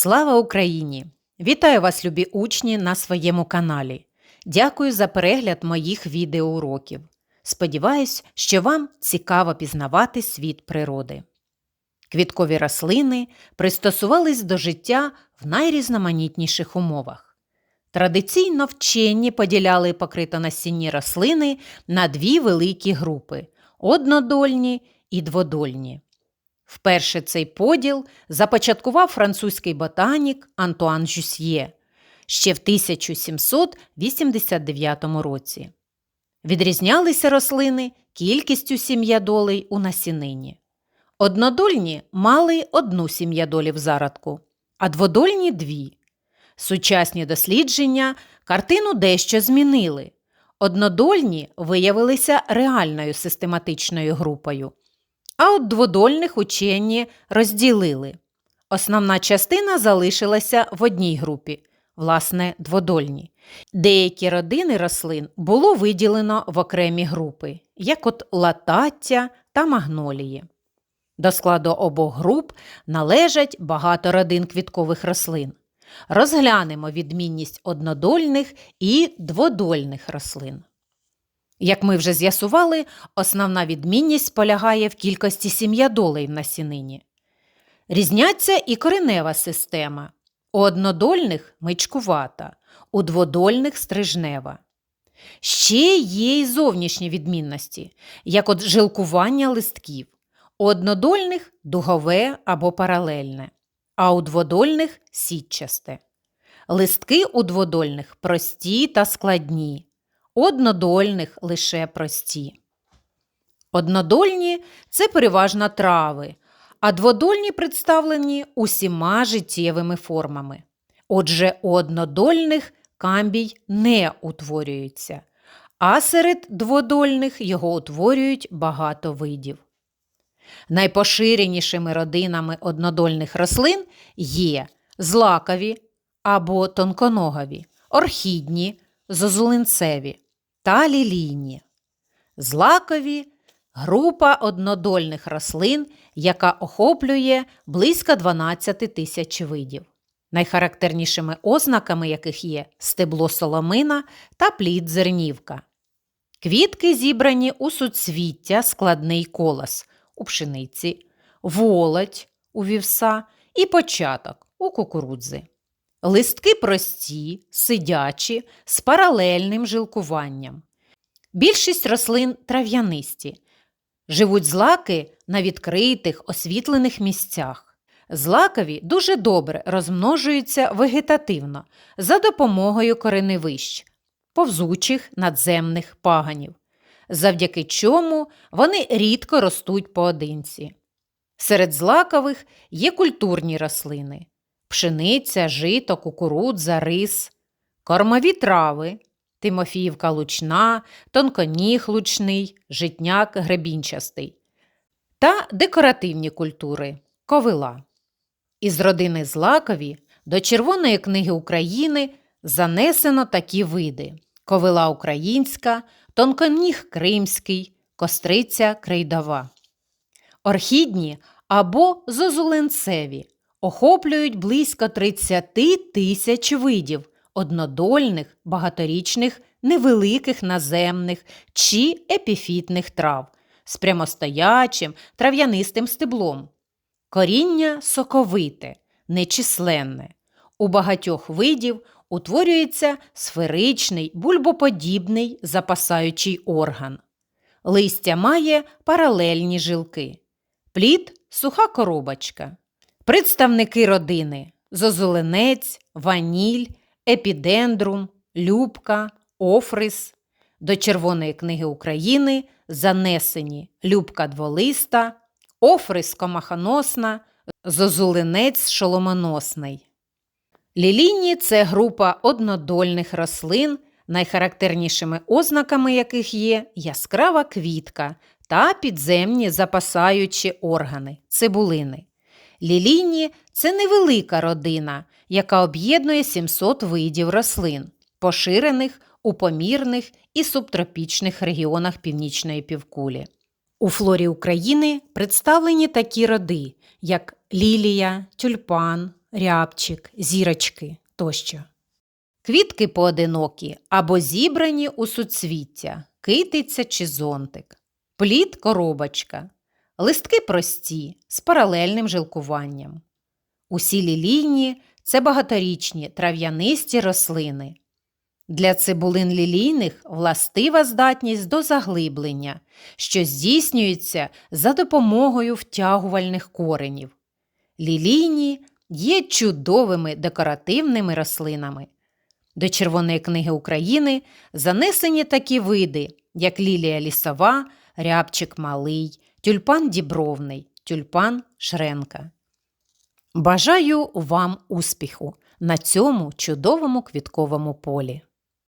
Слава Україні! Вітаю вас, любі учні, на своєму каналі. Дякую за перегляд моїх відеоуроків. Сподіваюсь, що вам цікаво пізнавати світ природи. Квіткові рослини пристосувались до життя в найрізноманітніших умовах. Традиційно вчені поділяли покритонасінні рослини на дві великі групи однодольні і дводольні. Вперше цей поділ започаткував французький ботанік Антуан Жюсьє ще в 1789 році. Відрізнялися рослини кількістю сім'ядолей у насінині. Однодольні мали одну сім'ядолі в зародку, а дводольні дві. Сучасні дослідження картину дещо змінили. Однодольні виявилися реальною систематичною групою, а от дводольних учені розділили. Основна частина залишилася в одній групі, власне, дводольні. Деякі родини рослин було виділено в окремі групи, як от латаття та магнолії. До складу обох груп належать багато родин квіткових рослин. Розглянемо відмінність однодольних і дводольних рослин. Як ми вже з'ясували, основна відмінність полягає в кількості сім'ядолей в насінині. Різняться і коренева система. У однодольних мичкувата, у дводольних стрижнева. Ще є й зовнішні відмінності, як от жилкування листків. У однодольних дугове або паралельне, а у дводольних сітчасте. Листки у дводольних прості та складні, однодольних лише прості. Однодольні це переважно трави, а дводольні представлені усіма життєвими формами. Отже, у однодольних камбій не утворюється, а серед дводольних його утворюють багато видів. Найпоширенішими родинами однодольних рослин є злакові або тонконогові, орхідні, зозулинцеві та лілійні. Злакові група однодольних рослин, яка охоплює близько 12 тисяч видів. Найхарактернішими ознаками яких є стебло соломина та плід зернівка. Квітки зібрані у суцвіття складний колос у пшениці, волоть у вівса і початок у кукурудзи. Листки прості, сидячі, з паралельним жилкуванням. Більшість рослин трав'янисті. Живуть злаки на відкритих, освітлених місцях. Злакові дуже добре розмножуються вегетативно за допомогою кореневищ, повзучих надземних паганів, завдяки чому вони рідко ростуть поодинці. Серед злакових є культурні рослини пшениця, жито, кукурудза, рис, кормові трави, тимофіївка лучна, тонконіг лучний, житняк гребінчастий та декоративні культури ковила. Із родини злакові до Червоної книги України занесено такі види: ковила українська, тонконіг кримський, костриця крейдова. Орхідні або зозуленцеві охоплюють близько 30 тисяч видів однодольних, багаторічних, невеликих наземних чи епіфітних трав з прямостоячим трав'янистим стеблом. Коріння соковите, нечисленне. У багатьох видів утворюється сферичний, бульбоподібний запасаючий орган. Листя має паралельні жилки. Плід суха коробочка. Представники родини зозуленець, ваніль, епідендрум, любка, офрис. До Червоної книги України занесені любка дволиста, офрис комахоносна, зозулинець шоломоносний. Лілійні це група однодольних рослин, найхарактернішими ознаками яких є яскрава квітка та підземні запасаючі органи цибулини. Лілійні це невелика родина, яка об'єднує 700 видів рослин, поширених у помірних і субтропічних регіонах північної півкулі. У флорі України представлені такі роди, як лілія, тюльпан, рябчик, зірочки тощо. Квітки поодинокі або зібрані у суцвіття, китиця чи зонтик, плід коробочка, листки прості з паралельним жилкуванням. Усі лілійні це багаторічні трав'янисті рослини. Для цибулин лілійних властива здатність до заглиблення, що здійснюється за допомогою втягувальних коренів. Лілійні є чудовими декоративними рослинами. До Червоної книги України занесені такі види, як лілія лісова, рябчик малий, тюльпан дібровний, тюльпан шренка. Бажаю вам успіху на цьому чудовому квітковому полі.